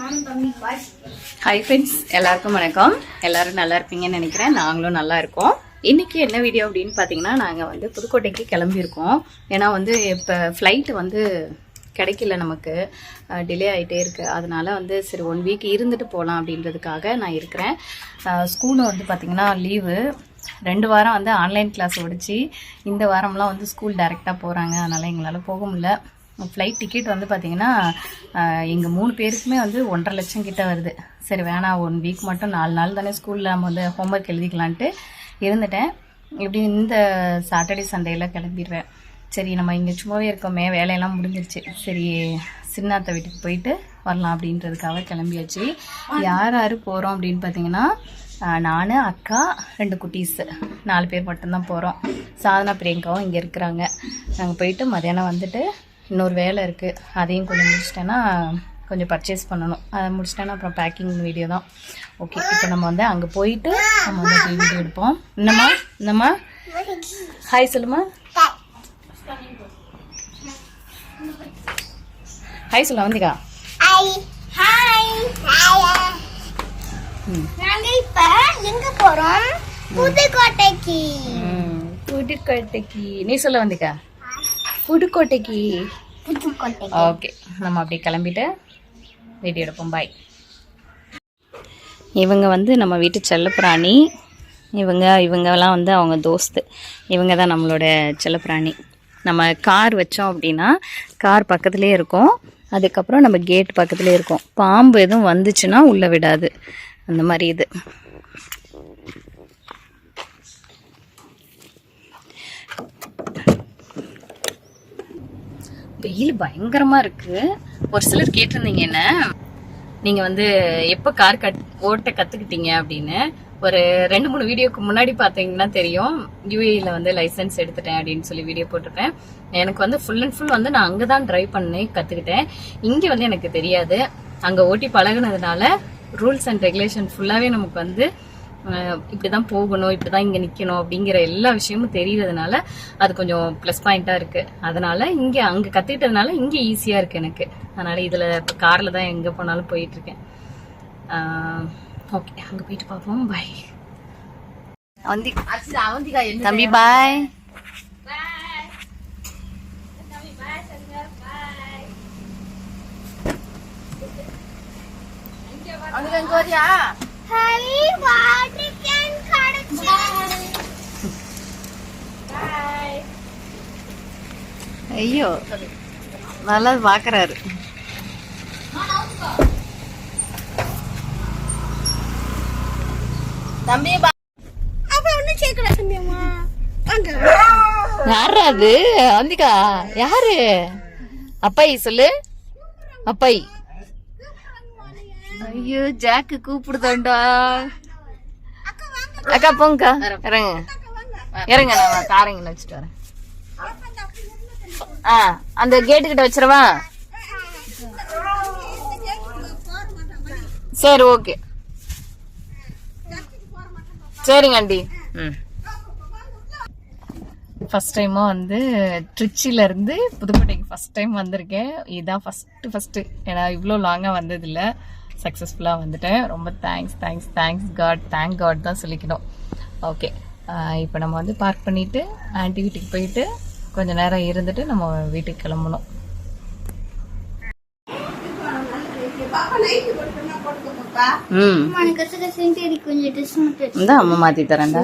Hi friends எல்லாருக்கும் வணக்கம். எல்லாரும் நல்லா இருப்பீங்கன்னு நினைக்கிறேன். நாங்களும் நல்லா இருக்கோம். இன்றைக்கி என்ன வீடியோ அப்படின்னு பார்த்தீங்கன்னா நாங்கள் வந்து புதுக்கோட்டைக்கு கிளம்பியிருக்கோம். ஏன்னா வந்து இப்போ ஃப்ளைட்டு வந்து கிடைக்கல நமக்கு. டிலே ஆகிட்டே இருக்குது அதனால் வந்து சரி ஒன் வீக் இருந்துட்டு போகலாம் அப்படின்றதுக்காக நான் இருக்கிறேன். ஸ்கூலில் வந்து பார்த்திங்கன்னா லீவு ரெண்டு வாரம் வந்து ஆன்லைன் கிளாஸ் ஒடிச்சு இந்த வாரம்லாம் வந்து ஸ்கூல் டைரெக்டாக போகிறாங்க அதனால் எங்களால் போக முடியல. ஃப்ளைட் டிக்கெட் வந்து பார்த்தீங்கன்னா எங்கள் மூணு பேருக்குமே வந்து ஒன்றரை லட்சம் கிட்டே வருது. சரி வேணாம் ஒன் வீக் மட்டும் நாலு நாள் தானே ஸ்கூலில் நம்ம வந்து ஹோம்ஒர்க் எழுதிக்கலான்ட்டு இருந்துட்டேன். இப்படி இந்த சாட்டர்டே சண்டேயில் கிளம்பிடுவேன் சரி நம்ம இங்கே சும்மாவே இருக்கோமே வேலையெல்லாம் முடிஞ்சிருச்சு. சரி சின்னாத்த வீட்டுக்கு போயிட்டு வரலாம் அப்படின்றதுக்காக கிளம்பியாச்சு. யார் யார் போகிறோம் அப்படின்னு பார்த்தீங்கன்னா நான் அக்கா ரெண்டு குட்டீஸு. நாலு பேர் மட்டும்தான் போகிறோம் சாதனா பிரியங்காவும் இங்கே இருக்கிறாங்க. நாங்கள் போயிட்டு மதியானம் வந்துட்டு இன்னொரு வேலை இருக்குது அதையும் கொஞ்சம் முடிச்சிட்டேன்னா கொஞ்சம் பர்ச்சேஸ் பண்ணணும். அதை முடிச்சிட்டேன்னா அப்புறம் பேக்கிங் வீடியோ தான். ஓகே இப்போ நம்ம வந்து அங்கே போயிட்டு நம்ம வந்து வீடியோ எடுப்போம். என்னம்மா? என்னம்மா? ஹாய் சொல்லுமா ஹாய் சொல்ல வந்திக்கா ஹாய் நாங்க இப்ப எங்க போறோம்? புதுக்கோட்டைக்கு. ம் புதுக்கோட்டைக்கு. நீ சொல்ல வந்திக்கா புதுக்கோட்டைக்கு. புதுக்கோட்டை ஓகே நம்ம அப்படியே கிளம்பிட்டு வீடியோ எடுப்போம். பாய் இவங்க வந்து நம்ம வீட்டு செல்லப்பிராணி. இவங்க இவங்கெல்லாம் வந்து அவங்க தோஸ்து. இவங்க தான் நம்மளோட செல்லப்பிராணி. நம்ம கார் வச்சோம் அப்படின்னா கார் பக்கத்துலேயே இருக்கும். அதுக்கப்புறம் நம்ம கேட் பக்கத்துலேயே இருக்கும். பாம்பு எதுவும் வந்துச்சுன்னா உள்ளே விடாது. அந்த மாதிரி இது. வெயில் பயங்கரமா இருக்கு. ஒரு சிலர் கேட்டிருந்தீங்க என்ன? நீங்க வந்து எப்ப கார் கட் ஓட்ட கத்துக்கிட்டீங்க அப்படின்னு. ஒரு ரெண்டு மூணு வீடியோக்கு முன்னாடி பாத்தீங்கன்னா தெரியும். யூஏல வந்து லைசென்ஸ் எடுத்துட்டேன் அப்படின்னு சொல்லி வீடியோ போட்டிருப்பேன். எனக்கு வந்து ஃபுல் அண்ட் ஃபுல் வந்து நான் அங்கதான் டிரைவ் பண்ணி கத்துக்கிட்டேன். இங்க வந்து எனக்கு தெரியாது. அங்க ஓட்டி பழகுனதுனால ரூல்ஸ் அண்ட் ரெகுலேஷன் ஃபுல்லாவே நமக்கு வந்து அஹ் இப்படிதான் போகணும் இப்படிதான் இங்க நிக்கணும் அப்படிங்கிற எல்லா விஷயமும் தெரியறதுனால அது கொஞ்சம் ப்ளஸ் பாயிண்டா இருக்கு. அதனால இங்க அங்க கத்துக்கிட்டதுனால இங்க ஈஸியா இருக்கு எனக்கு. அதனால இதுல இப்ப கார்ல தான் எங்க போனாலும் போயிட்டு இருக்கேன் ஓகே அங்க போயிட்டு பார்ப்போம். பாய் தம்பி பாய் கிடைச்சா ஐயோ நல்லா பாக்குறாரு. அப்ப ஒண்ணும் சேர்க்கல தம்பியம்மா யாரா அது? வந்திக்கா யாரு? அப்பாய் சொல்லு. அப்பாய். ஐயோ ஜாக்கு கூப்பிடுதாண்டா. அக்கா போங்கக்கா. இறங்க. இறங்க நான் காரங்க வச்சுட்டு வரேன். ஆ அந்த கேட்டு கிட்ட சரி ஓகே. சரிங்க ஆண்டி. ம். ஃபர்ஸ்ட் டைமாக வந்து ட்ரிச்சில இருந்து புதுக்கோட்டைக்கு ஃபஸ்ட் டைம் வந்திருக்கேன். இதுதான் ஃபஸ்ட்டு ஃபஸ்ட்டு ஏன்னா இவ்வளோ லாங்காக வந்ததில்லை. சக்ஸஸ்ஃபுல்லாக வந்துட்டேன் ரொம்ப thanks thanks thanks god thank god தான் சொல்லிக்கணும். ஓகே இப்போ நம்ம வந்து பார்க் பண்ணிவிட்டு ஆன்ட்டி வீட்டுக்கு போயிட்டு கொஞ்சம் நேரம் இருந்துட்டு நம்ம வீட்டுக்கு கிளம்பணும் ம் எனக்கு கச கசன்ட்டு எனக்கு கொஞ்சம் ட்ரெஸ் மட்டும் இந்த அம்மா மாத்தி தரேன்டா.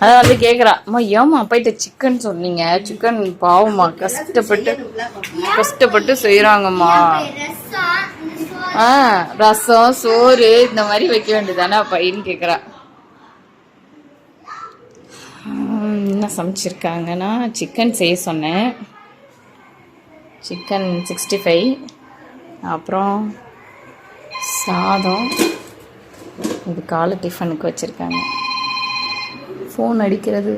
அதான் வந்து கேக்குறா அம்மா ஏமா போயிட்டு சிக்கன் சொன்னீங்க? சிக்கன் பாவமா கஷ்டப்பட்டு கஷ்டப்பட்டு செய்யறாங்கம்மா ரசம் ஆ ரசம் சோறு இந்த மாதிரி வைக்க வேண்டியதானே பையன் கேக்குறா. ம், என்ன சமைச்சிருக்காங்கன்னா சிக்கன் செய்ய சொன்னேன். சிக்கன் சிக்ஸ்டி ஃபைவ் அப்புறம் சாதம். இது காலை டிஃபனுக்கு வச்சுருக்காங்க. ஃபோன் அடிக்கிறது.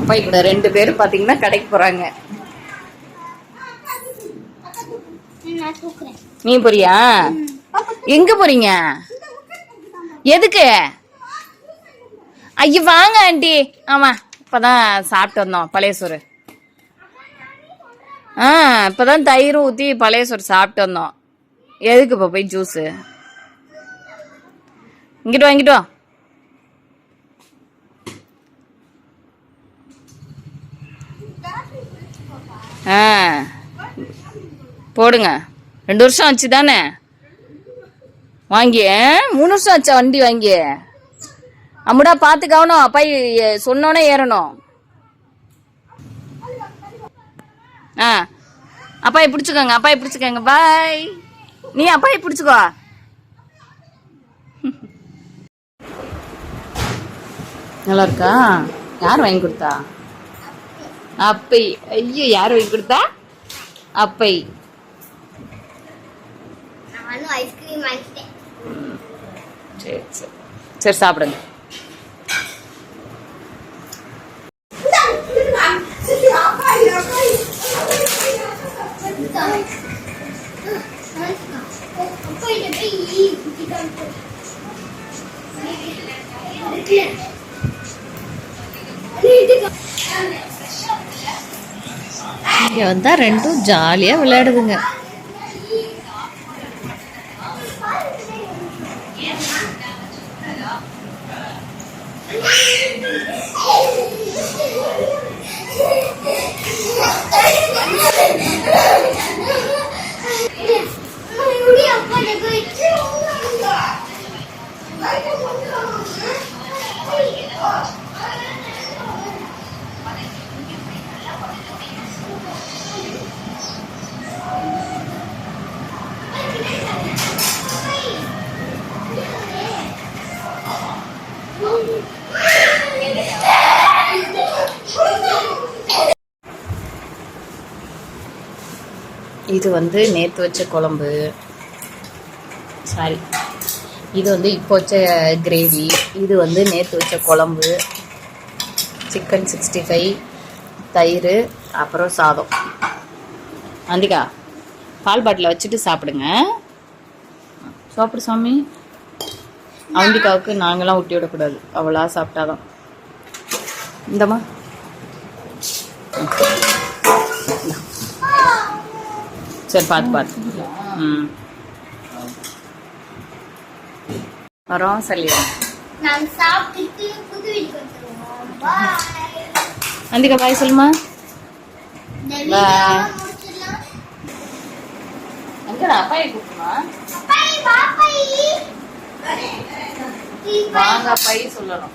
அப்பா இப்போ ரெண்டு பேரும் பார்த்தீங்கன்னா கடைக்கு போகிறாங்க நீ போறியா? எங்க போறீங்க? எதுக்கு? ஐயோ வாங்க ஆண்டி. ஆமா இப்பதான் சாப்பிட்டு வந்தோம். பழைய சோறு. ஆ இப்போதான் தயிர் ஊற்றி பழைய சோறு சாப்பிட்டு வந்தோம். எதுக்கு இப்போ போய் ஜூஸு இங்கிட்டு வாங்கிட்டு வா. ஆ போடுங்க. ரெண்டு வருஷம் ஆச்சு தானே வாங்கி ஆ? மூணு வருஷம் ஆச்சா வண்டி வாங்கி அம்முடா பார்த்து கவனம். அப்பா சொன்னோன்னே ஏறணும். ஆ. அப்பாயை பிடிச்சிக்கோங்க அப்பாயை பிடிச்சிக்கோங்க. பாய் நீ அப்பாயை பிடிச்சிக்கோ. நல்லா இருக்கா யார் வாங்கி கொடுத்தா? அப்பை. ஐயோ யார் வாங்கி கொடுத்தா? அப்பை. சரி சரி. சரி சாப்பிடுங்க. வந்தால் ரெண்டும் ஜாலியாக விளையாடுதுங்க. இது வந்து நேற்று வச்ச குழம்பு. சாரி இது வந்து இப்போ வச்ச கிரேவி இது வந்து நேற்று வச்ச குழம்பு. சிக்கன் சிக்ஸ்டி ஃபைவ் தயிர் அப்புறம் சாதம். அந்திகா பால் பாட்டில் வச்சுட்டு சாப்பிடுங்க. சாப்பிடு சாமி. அவந்திகாவுக்கு நாங்களாம் ஊட்டி விடக்கூடாது. அவளா சாப்பிட்டாதான். இந்தம்மா. சரி பார்த்து பார்த்து ம். வரோம் பாய். அந்திகா பாய் சொல்லுமா. முடிச்சிடலாம். எங்கடா அப்பாயை கூப்பிடுமா? பாய் பாய் பாய் வாங்க பை சொல்லணும்.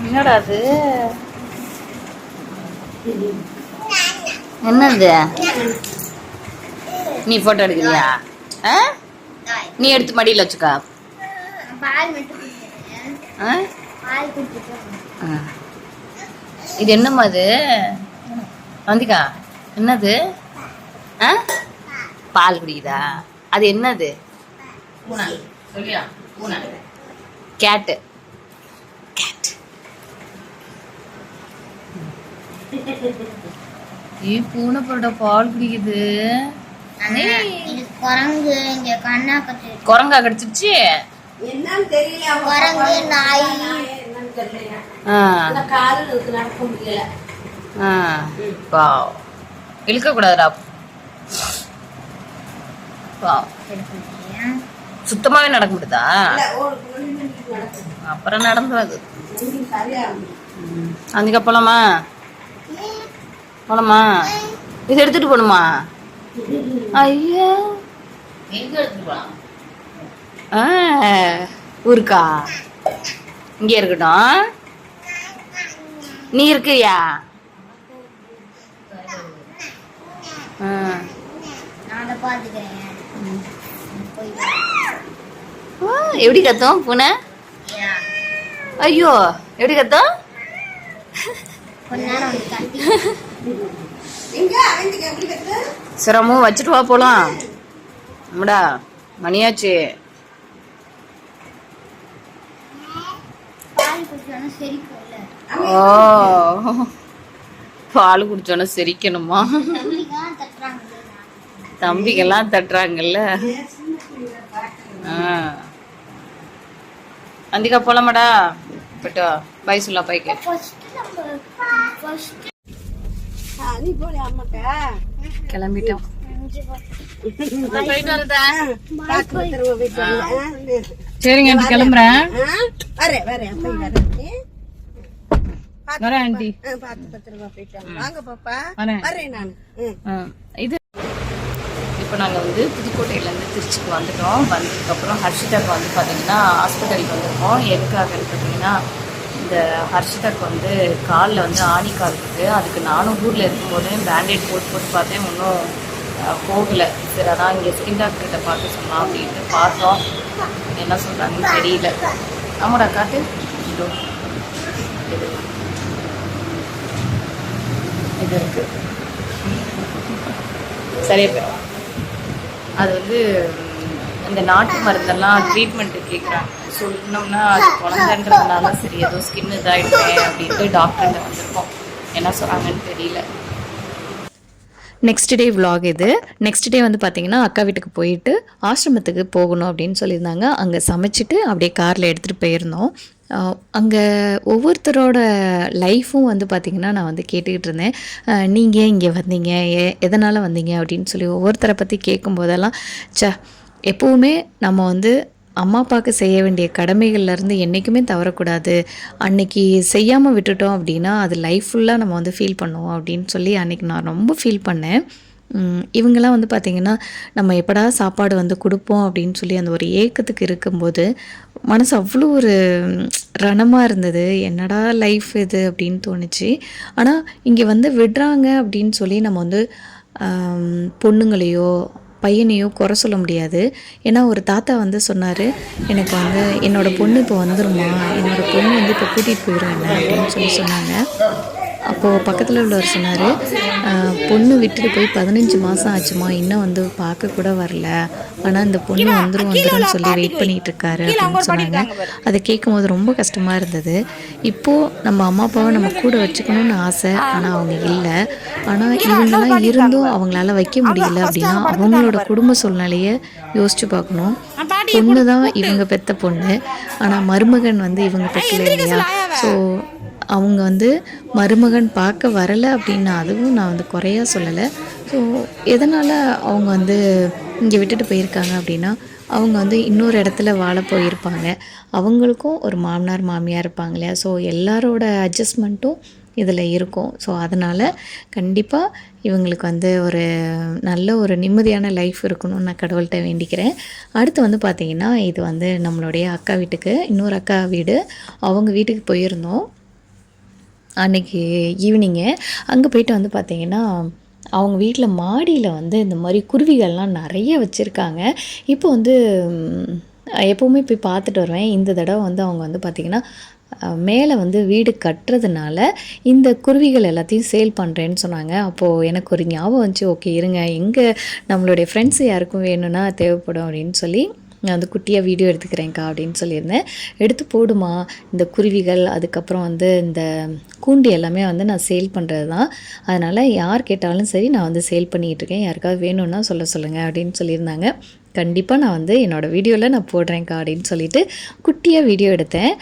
என்னடா அது என்னது நீ போட்டோ எடுக்கிறியா? ஆ? நீ எடுத்து மடியில் வச்சுக்கா. இது என்னம்மா இது? வந்திகா என்னது? ஆ? பால் குடிக்குதா? அது என்னது? பூனை. சொல்லியா பூனை. கேட்டு. ஏ பூனை பொருட பால் குடிக்குது? இது குரங்கு இங்க கண்ணா கத்து குரங்கா கடிச்சிருச்சு? என்னன்னு தெரியல குரங்கு நாய் என்னன்னு தெரியல ஆ. அந்த காலில் இருக்கு நடக்க முடியல. பாவ் இழுக்க கூடாதுடா பாவ் சுத்தமாவே நடக்க முடியுதா அப்புறம் நடந்துடாது இன்னும் சரியா இருக்கு. அதுக்கு போலாமா போலாமா இது எடுத்துட்டு போகணுமா ஐயோ. ஊருக்கா? இங்கே இருக்கட்டும். நீ ஆ, எப்படி கத்தோம் பூனை? ஐயோ எப்படி கத்தோம்? சிரமம் வச்சுட்டு வா போலாம். நம்மடா மணியாச்சு. ஓ பால் குடிச்சோன்னா சிரிக்கணுமா? தம்பிக்கெல்லாம் தட்டுறாங்கல்ல? ஆ. அந்திகா போலாமாடா? போயிட்டு பை சொல்லா பைக்கு ஃபர்ஸ்ட் நம்ம ஃபர்ஸ்ட் ஆ, நீ போலியா அம்மாக்கா கிளம்பிட்டோம். சரிங்க ஆண்டி கிளம்புறேன். வரேன் வரேன். வரேன் ஆண்டி பார்த்து பத்திரமா போயிட்டு வாங்க. வாங்க பாப்பா. வரேன். வரேன் நான். ம். ஆ, இது இப்போ நாங்கள் வந்து புதுக்கோட்டையிலேருந்து திருச்சிக்கு வந்துட்டோம். வந்ததுக்கப்புறம் ஹர்ஷிதாக்கு வந்து பார்த்தீங்கன்னா ஹாஸ்பிட்டலுக்கு வந்திருக்கோம். எதுக்காகன்னு பார்த்தீங்கன்னா இந்த ஹர்ஷிதாக்கு வந்து காலில் வந்து ஆணி கால் இருக்குது அதுக்கு நானும் ஊரில் இருக்கும்போது பேண்டேட் போட்டு போட்டு பார்த்தேன். ஒன்றும் போகலை. சரி அதான் இங்கே ஸ்கின் டாக்டர்கிட்ட பார்க்க சொன்னோம் அப்படின்ட்டு பார்த்தோம். என்ன சொல்கிறாங்கன்னு தெரியல. ஆமாடா காட்டு. இதோ. இது. இது இருக்குது சரியா போயிடும். அது வந்து இந்த நாட்டு மருந்தெல்லாம் ட்ரீட்மெண்ட்டு கேட்குறாங்க சொன்னோம்னா அது குழந்தைன்றதுனால சரி ஏதோ ஸ்கின் இதாகிடுமே அப்படின்ட்டு டாக்டர்கிட்ட வந்திருக்கோம். என்ன சொல்கிறாங்கன்னு தெரியல. நெக்ஸ்ட் டே விலாக் இது. நெக்ஸ்ட் டே வந்து பார்த்தீங்கன்னா அக்கா வீட்டுக்கு போயிட்டு ஆசிரமத்துக்கு போகணும் அப்படின்னு சொல்லியிருந்தாங்க. அங்கே சமைச்சிட்டு அப்படியே காரில் எடுத்துகிட்டு போயிருந்தோம். அங்கே ஒவ்வொருத்தரோட லைஃப்பும் வந்து பார்த்திங்கன்னா நான் வந்து கேட்டுக்கிட்டு இருந்தேன். நீங்கள் இங்கே வந்தீங்க? எ எதனால் வந்தீங்க? அப்படின்னு சொல்லி ஒவ்வொருத்தரை பற்றி கேட்கும்போதெல்லாம் ச எப்போவுமே நம்ம வந்து அம்மா அப்பாவுக்கு செய்ய வேண்டிய கடமைகள்லேருந்து என்றைக்குமே தவறக்கூடாது. அன்னைக்கு செய்யாமல் விட்டுட்டோம் அப்படின்னா அது லைஃப் ஃபுல்லாக நம்ம வந்து ஃபீல் பண்ணுவோம் அப்படின்னு சொல்லி அன்னைக்கு நான் ரொம்ப ஃபீல் பண்ணேன். இவங்கெல்லாம் வந்து பார்த்திங்கன்னா நம்ம எப்படா சாப்பாடு வந்து கொடுப்போம் அப்படின்னு சொல்லி அந்த ஒரு ஏக்கத்துக்கு இருக்கும்போது மனசு அவ்வளோ ஒரு ரணமாக இருந்தது. என்னடா லைஃப் இது அப்படின்னு தோணுச்சு. ஆனால் இங்கே வந்து விடுறாங்க அப்படின்னு சொல்லி நம்ம வந்து பொண்ணுங்களையோ பையனையும் குறை சொல்ல முடியாது. ஏன்னா ஒரு தாத்தா வந்து சொன்னார் எனக்கு வந்து என்னோடய பொண்ணு இப்போ வந்துருமா என்னோடய பொண்ணு வந்து இப்போ கூட்டிகிட்டு போயிடுவேன் அப்படின்னு சொல்லி சொன்னாங்க. அப்போது பக்கத்தில் உள்ளவர் சொன்னார் பொண்ணு விட்டுட்டு போய் பதினஞ்சு மாதம் ஆச்சுமா இன்னும் வந்து பார்க்க கூட வரல. ஆனால் இந்த பொண்ணு வந்துரும் வந்துரும்னு சொல்லி வெயிட் பண்ணிட்டு இருக்காரு அப்படின்னு சொன்னாங்க. அதை கேட்கும்போது ரொம்ப கஷ்டமாக இருந்தது. இப்போது நம்ம அம்மா அப்பாவை நம்ம கூட வச்சுக்கணும்னு ஆசை ஆனால் அவங்க இல்லை. ஆனால் இவங்கெல்லாம் இருந்தும் அவங்களால வைக்க முடியல அப்படின்னா அவங்களோட குடும்ப சூழ்நிலையை யோசிச்சு பார்க்கணும். பொண்ணு தான் இவங்க பெத்த பொண்ணு. ஆனால் மருமகன் வந்து இவங்க பெற்றல இல்லையா? ஸோ அவங்க வந்து மருமகன் பார்க்க வரலை அப்படின்னு அதுவும் நான் வந்து குறையாக சொல்லலை. ஸோ எதனால் அவங்க வந்து இங்கே விட்டுட்டு போயிருக்காங்க அப்படின்னா அவங்க வந்து இன்னொரு இடத்துல வாழ போயிருப்பாங்க. அவங்களுக்கும் ஒரு மாமனார் மாமியார் இருப்பாங்க இல்லையா? ஸோ எல்லாரோட அட்ஜஸ்ட்மெண்ட்டும் இதில் இருக்கும். ஸோ அதனால் கண்டிப்பாக இவங்களுக்கு வந்து ஒரு நல்ல ஒரு நிம்மதியான லைஃப் இருக்கணும்னு நான் கடவுள்கிட்ட வேண்டிக்கிறேன். அடுத்து வந்து பார்த்திங்கன்னா இது வந்து நம்மளுடைய அக்கா வீட்டுக்கு இன்னொரு அக்கா வீடு. அவங்க வீட்டுக்கு போயிருந்தோம். அன்னைக்கு ஈவினிங்கு அங்கே போயிட்டு வந்து பார்த்தீங்கன்னா அவங்க வீட்டில் மாடியில் வந்து இந்த மாதிரி குருவிகள்லாம் நிறைய வச்சுருக்காங்க. இப்போ வந்து எப்போவுமே போய் பார்த்துட்டு வருவேன். இந்த தடவை வந்து அவங்க வந்து பார்த்திங்கன்னா மேலே வந்து வீடு கட்டுறதுனால இந்த குருவிகள் எல்லாத்தையும் சேல் பண்ணுறேன்னு சொன்னாங்க. அப்போது எனக்கு ஒரு ஞாபகம் வந்துச்சு. ஓகே இருங்க. எங்கே நம்மளுடைய ஃப்ரெண்ட்ஸ் யாருக்கும் வேணும்னா தேவைப்படும் அப்படின்னு சொல்லி நான் வந்து குட்டியாக வீடியோ எடுத்துக்கிறேன்க்கா அப்படின்னு சொல்லியிருந்தேன். எடுத்து போடுமா? இந்த குருவிகள் அதுக்கப்புறம் வந்து இந்த கூண்டு எல்லாமே வந்து நான் சேல் பண்ணுறது தான் அதனால் யார் கேட்டாலும் சரி நான் வந்து சேல் பண்ணிகிட்டு இருக்கேன் யாருக்காவது வேணும்னா சொல்ல சொல்லுங்கள் அப்படின்னு சொல்லியிருந்தாங்க. கண்டிப்பாக நான் வந்து என்னோடய வீடியோவில் நான் போடுறேன்க்கா அப்படின்னு சொல்லிவிட்டு குட்டியாக வீடியோ எடுத்தேன்.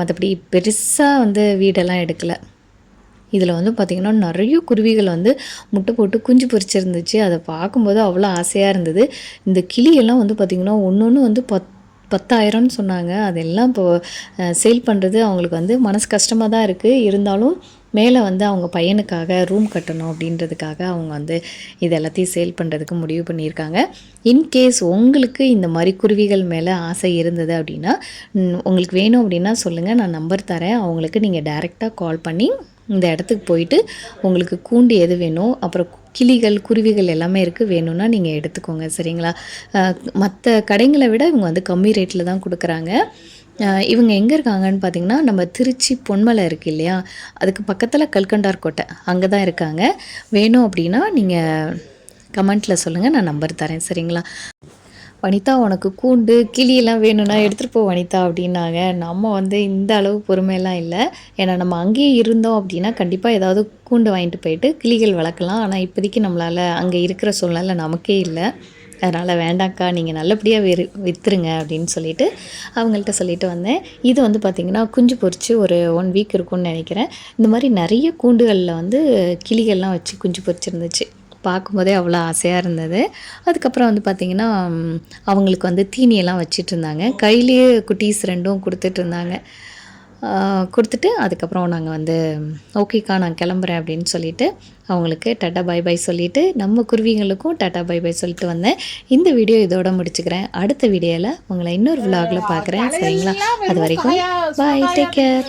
மற்றபடி பெருசாக வந்து வீடெல்லாம் எடுக்கலை. இதில் வந்து பார்த்திங்கன்னா நிறைய குருவிகள் வந்து முட்டை போட்டு குஞ்சு பொறிச்சிருந்துச்சு அதை பார்க்கும்போது அவ்வளோ ஆசையாக இருந்தது. இந்த கிளியெல்லாம் வந்து பார்த்திங்கன்னா ஒன்று ஒன்று வந்து பத் பத்தாயிரம்னு சொன்னாங்க. அதெல்லாம் இப்போ சேல் பண்ணுறது அவங்களுக்கு வந்து மனசு கஷ்டமாக தான் இருக்குது. இருந்தாலும் மேலே வந்து அவங்க பையனுக்காக ரூம் கட்டணும் அப்படின்றதுக்காக அவங்க வந்து இது எல்லாத்தையும் சேல் பண்ணுறதுக்கு முடிவு பண்ணியிருக்காங்க. இன்கேஸ் உங்களுக்கு இந்த மாதிரி குருவிகள் மேலே ஆசை இருந்தது அப்படின்னா உங்களுக்கு வேணும் அப்படின்னா சொல்லுங்கள் நான் நம்பர் தரேன். அவங்களுக்கு நீங்கள் டைரெக்டாக கால் பண்ணி இந்த இடத்துக்கு போயிட்டு உங்களுக்கு கூண்டு எது வேணும் அப்புறம் கிளிகள் குருவிகள் எல்லாமே இருக்குது வேணும்னா நீங்கள் எடுத்துக்கோங்க சரிங்களா? மற்ற கடைங்களை விட இவங்க வந்து கம்மி ரேட்டில் தான் கொடுக்குறாங்க. இவங்க எங்கே இருக்காங்கன்னு பார்த்தீங்கன்னா நம்ம திருச்சி பொன்மலை இருக்குது இல்லையா? அதுக்கு பக்கத்தில் கல்கண்டார் கோட்டை. அங்கே தான் இருக்காங்க. வேணும் அப்படின்னா நீங்கள் கமெண்ட்டில் சொல்லுங்கள் நான் நம்பர் தரேன். சரிங்களா? வனிதா உனக்கு கூண்டு கிளியெல்லாம் வேணும்னா எடுத்துகிட்டு போ வனிதா அப்படின்னாங்க. நம்ம வந்து இந்த அளவு பொறுமையெல்லாம் இல்லை. ஏன்னா நம்ம அங்கேயே இருந்தோம் அப்படின்னா கண்டிப்பாக ஏதாவது கூண்டு வாங்கிட்டு போயிட்டு கிளிகள் வளர்க்கலாம். ஆனால் இப்போதைக்கு நம்மளால் அங்கே இருக்கிற சூழ்நிலை நமக்கே இல்லை. அதனால் வேண்டாம்க்கா நீங்கள் நல்லபடியாக விரு விற்றுருங்க அப்படின்னு சொல்லிட்டு அவங்கள்ட்ட சொல்லிட்டு வந்தேன். இது வந்து பார்த்திங்கன்னா குஞ்சு பொரித்து ஒரு ஒன் வீக் இருக்கும்னு நினைக்கிறேன். இந்த மாதிரி நிறைய கூண்டுகளில் வந்து கிளிகள்லாம் வச்சு குஞ்சு பொரிச்சிருந்துச்சு. பார்க்கும்போதே அவ்வளோ ஆசையாக இருந்தது. அதுக்கப்புறம் வந்து பார்த்திங்கன்னா அவங்களுக்கு வந்து தீனியெல்லாம் வச்சிட்டு இருந்தாங்க. கையிலேயே குட்டீஸ் ரெண்டும் கொடுத்துட்டு இருந்தாங்க. கொடுத்துட்டு அதுக்கப்புறம் நாங்கள் வந்து ஓகேக்கா நான் கிளம்புறேன் அப்படின்னு சொல்லிட்டு அவங்களுக்கு டாட்டா பை பை சொல்லிட்டு நம்ம குருவிங்களுக்கும் டாட்டா பை பை சொல்லிட்டு வந்தேன். இந்த வீடியோ இதோட முடிச்சுக்கிறேன். அடுத்த வீடியோவில் உங்களை இன்னொரு விலாகில் பார்க்குறேன் சரிங்களா? அது வரைக்கும் பாய் டேக் கேர்